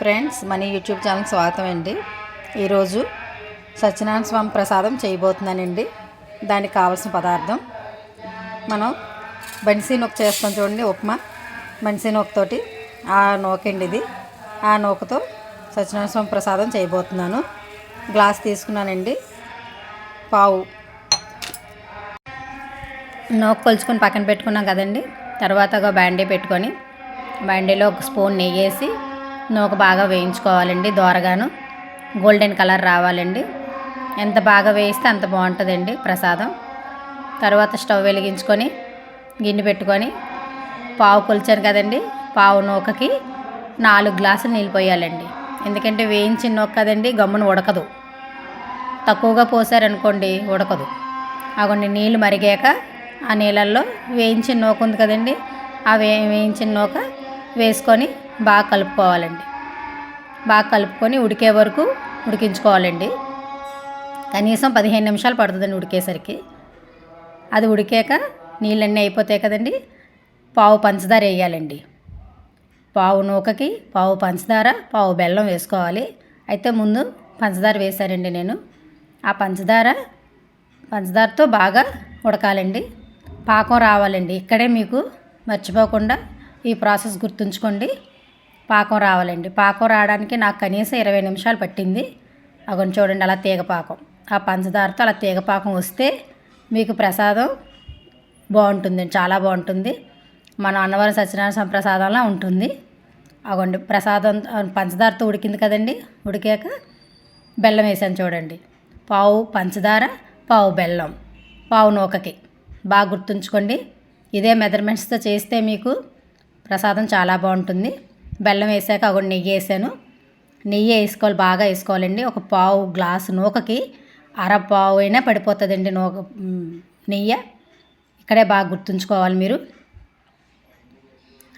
Friends మన YouTube channel స్వాగతం అండి. ఈరోజు సత్యనారాయణ స్వామి ప్రసాదం చేయబోతున్నానండి. దానికి కావాల్సిన పదార్థం. మనం బన్సీ నూక చేస్తాం చూడండి ఉప్మా. బన్సీ నూకతోటి ఆ నూకండి ఇది. ఆ నూకతో సత్యనారాయణ స్వామి ప్రసాదం చేయబోతున్నాను. గ్లాస్ తీసుకున్నానండి. పావు. నూక కొలుచుకొని పక్కన పెట్టుకున్నాం కదండి. తర్వాత ఒక బాండీ పెట్టుకొని బాండీలో ఒక స్పూన్ నెయ్యి వేసి నూక బాగా వేయించుకోవాలండి దోరగాను. గోల్డెన్ కలర్ రావాలండి. ఎంత బాగా వేయిస్తే అంత బాగుంటుందండి ప్రసాదం. తర్వాత స్టవ్ వెలిగించుకొని గిన్నె పెట్టుకొని పావు కొలిచాను కదండి పావు నూకకి నాలుగు గ్లాసులు నీళ్ళు పోయాలండి. ఎందుకంటే వేయించిన నూక కదండి గమ్మున ఉడకదు. తక్కువగా పోసారనుకోండి ఉడకదు. అగొండి నీళ్ళు మరిగాక ఆ నీళ్ళల్లో వేయించిన నూక ఉంది కదండి ఆ వే వేయించిన నూక వేసుకొని బాగా కలుపుకోవాలండి. బాగా కలుపుకొని ఉడికే వరకు ఉడికించుకోవాలండి. కనీసం పదిహేను నిమిషాలు పడుతుందండి ఉడికేసరికి. అది ఉడికాక నీళ్ళన్నీ అయిపోతాయి కదండి. పావు పంచదార వేయాలండి. పావు నూకకి పావు పంచదార పావు బెల్లం వేసుకోవాలి. అయితే ముందు పంచదార వేశారండి నేను. ఆ పంచదార పంచదారతో బాగా ఉడకాలండి. పాకం రావాలండి. ఇక్కడే మీకు మర్చిపోకుండా ఈ ప్రాసెస్ గుర్తుంచుకోండి. పాకం రావాలండి. పాకం రావడానికి నాకు కనీసం ఇరవై నిమిషాలు పట్టింది. అగొని చూడండి అలా తీగ పాకం. ఆ పంచదారతో అలా తీగ పాకం వస్తే మీకు ప్రసాదం బాగుంటుంది చాలా బాగుంటుంది. మన అన్నవరం సత్యనారాయణ ప్రసాదంలా ఉంటుంది. అగోండి ప్రసాదం పంచదారతో ఉడికింది కదండి ఉడికాక బెల్లం వేసాను చూడండి. పావు పంచదార పావు బెల్లం పావు నూకకి. బాగా గుర్తుంచుకోండి. ఇదే మెజర్మెంట్స్తో చేస్తే మీకు ప్రసాదం చాలా బాగుంటుంది. బెల్లం వేసాక ఒక నెయ్యి వేసాను. నెయ్యి వేసుకోవాలి బాగా వేసుకోవాలండి. ఒక పావు గ్లాసు నూకకి అర పావు అయినా పడిపోతుందండి నూక నెయ్యి. ఇక్కడే బాగా గుర్తుంచుకోవాలి మీరు.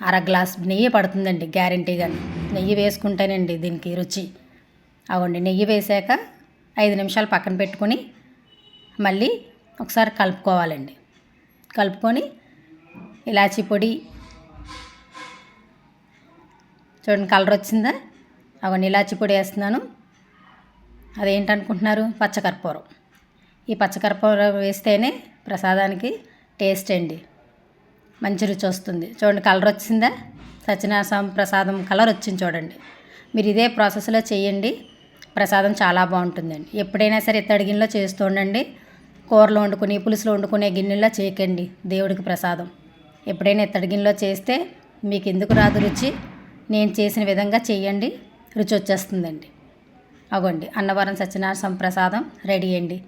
అర గ్లాస్ నెయ్యి పడుతుందండి గ్యారంటీగా. నెయ్యి వేసుకుంటేనండి దీనికి రుచి. అవండి నెయ్యి వేసాక ఐదు నిమిషాలు పక్కన పెట్టుకొని మళ్ళీ ఒకసారి కలుపుకోవాలండి. కలుపుకొని ఇలాచీ పొడి చూడండి కలర్ వచ్చిందా? అవన్నీ ఇలాచి పొడి వేస్తున్నాను. అదేంటనుకుంటున్నారు? పచ్చకర్పూరం. ఈ పచ్చకర్పూరం వేస్తేనే ప్రసాదానికి టేస్ట్ అండి. మంచి రుచి వస్తుంది. చూడండి కలర్ వచ్చిందా? సత్యనారాయణ ప్రసాదం కలర్ వచ్చింది చూడండి. మీరు ఇదే ప్రాసెస్లో చేయండి. ప్రసాదం చాలా బాగుంటుందండి. ఎప్పుడైనా సరే ఇత్తడి గిన్నెలో చేస్తూ ఉండండి. కూరలు వండుకుని పులుసులు వండుకునే గిన్నెల్లో చేయకండి. దేవుడికి ప్రసాదం. ఎప్పుడైనా ఇత్తడి గిన్నెలో చేస్తే మీకు ఎందుకు రాదు రుచి? నేను చేసిన విధంగా చేయండి. రుచి వచ్చేస్తుందండి. అగోండి. అన్నవరం సత్యనారాయణ ప్రసాదం రెడీ అండి.